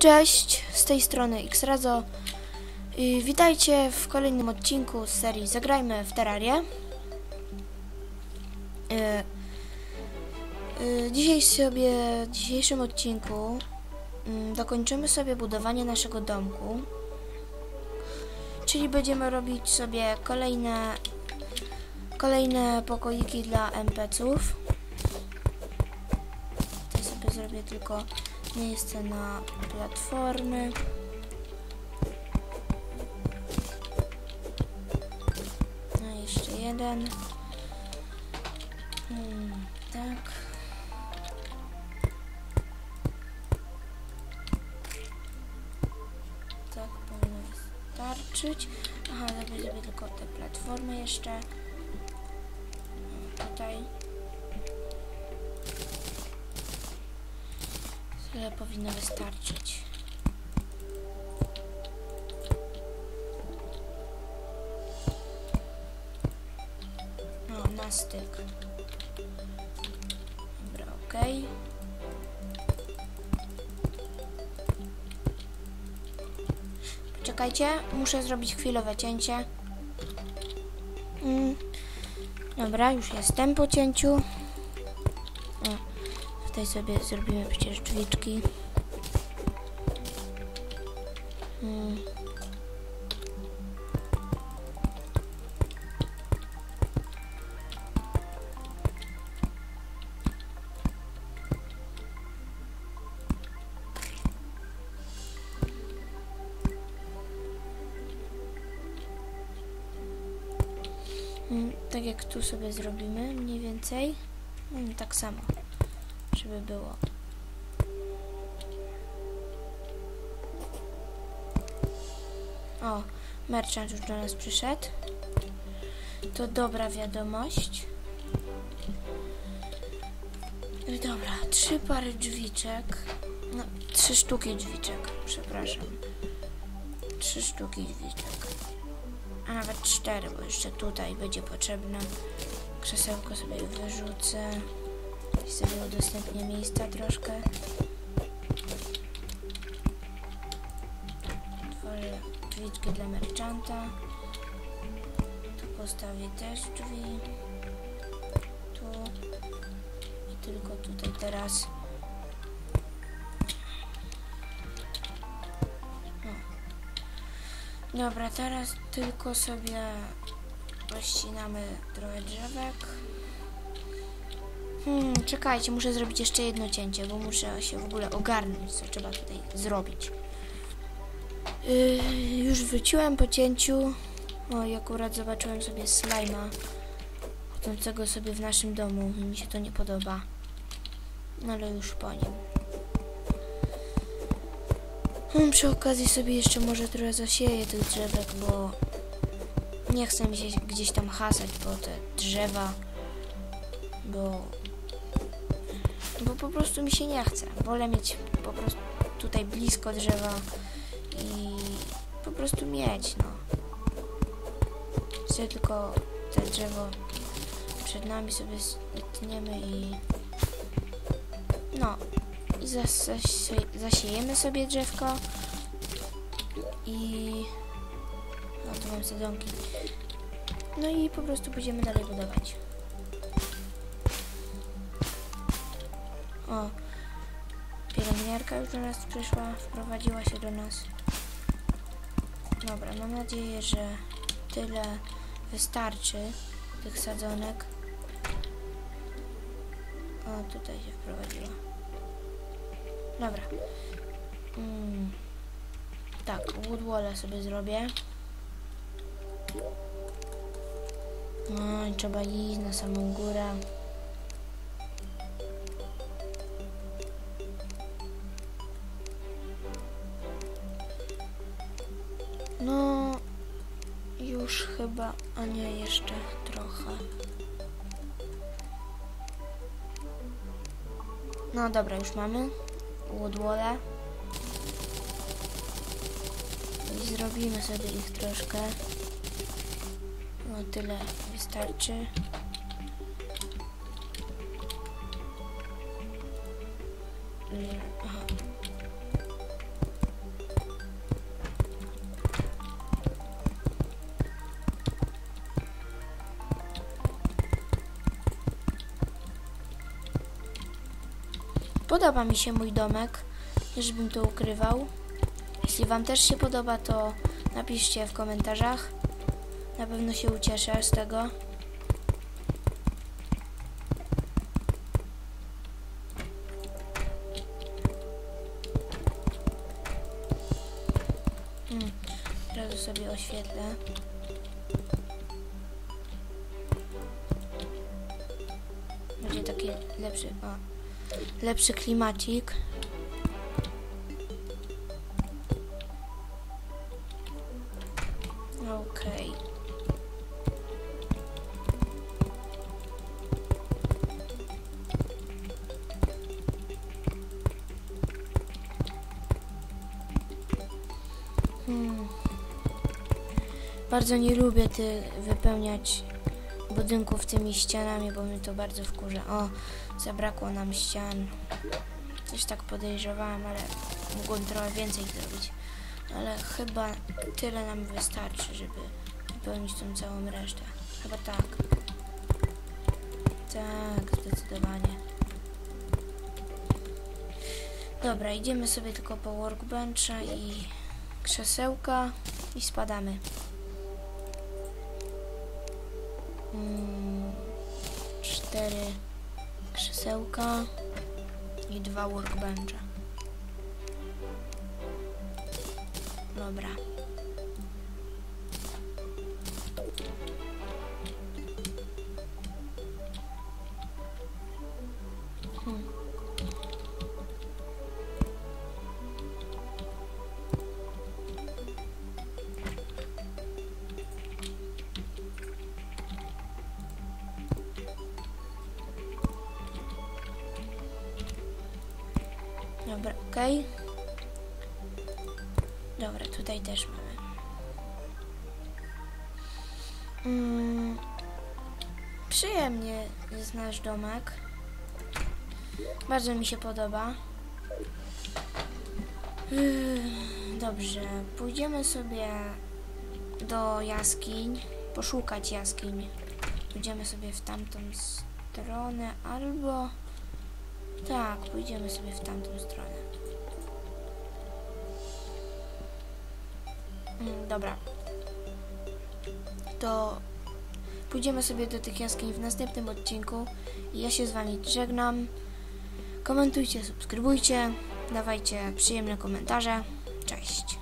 Cześć, z tej strony Xrazo. I witajcie w kolejnym odcinku z serii Zagrajmy w Terrarię. Y, y, Dzisiaj sobie, w dzisiejszym odcinku mm, dokończymy sobie budowanie naszego domku. Czyli będziemy robić sobie kolejne kolejne pokoiki dla NPC-ów. Sobie zrobię tylko miejsce na platformy. No jeszcze jeden. Hmm, tak. Tak powinno wystarczyć. Aha, zrobię sobie tylko te platformy jeszcze. Tutaj. Tyle powinno wystarczyć. No, na styk. Dobra, okej. Poczekajcie, muszę zrobić chwilowe cięcie. Mm. Dobra, już jestem po cięciu. Tutaj sobie zrobimy przecież drzwiczki. Mm. Mm, Tak jak tu sobie zrobimy, mniej więcej. Mm, Tak samo, żeby było. O, merchant już do nas przyszedł. To dobra wiadomość. I Dobra, trzy pary drzwiczek. No, trzy sztuki drzwiczek, przepraszam. Trzy sztuki drzwiczek. A nawet cztery, bo jeszcze tutaj będzie potrzebne. Krzesełko sobie wyrzucę. I sobie udostępnię miejsca troszkę. Tworzę drzwiczki dla merchanta. Tu postawię też drzwi. Tu. I tylko tutaj teraz. Dobra, teraz tylko sobie rozcinamy trochę drzewek. Hmm, czekajcie, muszę zrobić jeszcze jedno cięcie, bo muszę się w ogóle ogarnąć, co trzeba tutaj zrobić. Yy, już wróciłem po cięciu. O, i akurat zobaczyłem sobie slajma chodzącego sobie w naszym domu mi się to nie podoba. No ale już po nim. Hmm, przy okazji sobie jeszcze może trochę zasieję tych drzewek, bo nie chcę mi się gdzieś tam hasać po te drzewa, bo bo po prostu mi się nie chce. Wolę mieć po prostu tutaj blisko drzewa i po prostu mieć, no. Sobie tylko te drzewo przed nami sobie tniemy i no i zas zasie- zasiejemy sobie drzewko i no tu mam sadzonki no i po prostu będziemy dalej budować o pielęgniarka już nas przyszła wprowadziła się do nas dobra mam nadzieję, że tyle wystarczy tych sadzonek o tutaj się wprowadziła Dobra. Mm. Tak, woodwalla sobie zrobię. No i trzeba iść na samą górę. No, już chyba, a nie, jeszcze trochę. No dobra, już mamy. Woodwalla. I zrobimy sobie ich troszkę. No tyle wystarczy. Mm, Podoba mi się mój domek, nie żebym to ukrywał. Jeśli Wam też się podoba, to napiszcie w komentarzach. Na pewno się ucieszę z tego. Hmm, od razu sobie oświetlę. Będzie taki lepszy, o, lepszy klimacik. Okej. Hmm. Bardzo nie lubię ty wypełniać budynków tymi ścianami, bo mnie to bardzo wkurza. O, zabrakło nam ścian. Coś tak podejrzewałam, ale mogłem trochę więcej zrobić. Ale chyba tyle nam wystarczy, żeby wypełnić tą całą resztę. Chyba tak. Tak, zdecydowanie. Dobra, idziemy sobie tylko po workbencha i krzesełka i spadamy. Cztery krzesełka i dwa workbencha. Dobra. Okej. Dobra, tutaj też mamy. Mm, przyjemnie jest nasz domek. Bardzo mi się podoba. Yy, Dobrze, pójdziemy sobie do jaskiń, poszukać jaskiń. Pójdziemy sobie w tamtą stronę, albo... Tak, pójdziemy sobie w tamtą stronę. Dobra. To pójdziemy sobie do tych jaskiń w następnym odcinku. Ja się z Wami żegnam. Komentujcie, subskrybujcie, dawajcie przyjemne komentarze. Cześć.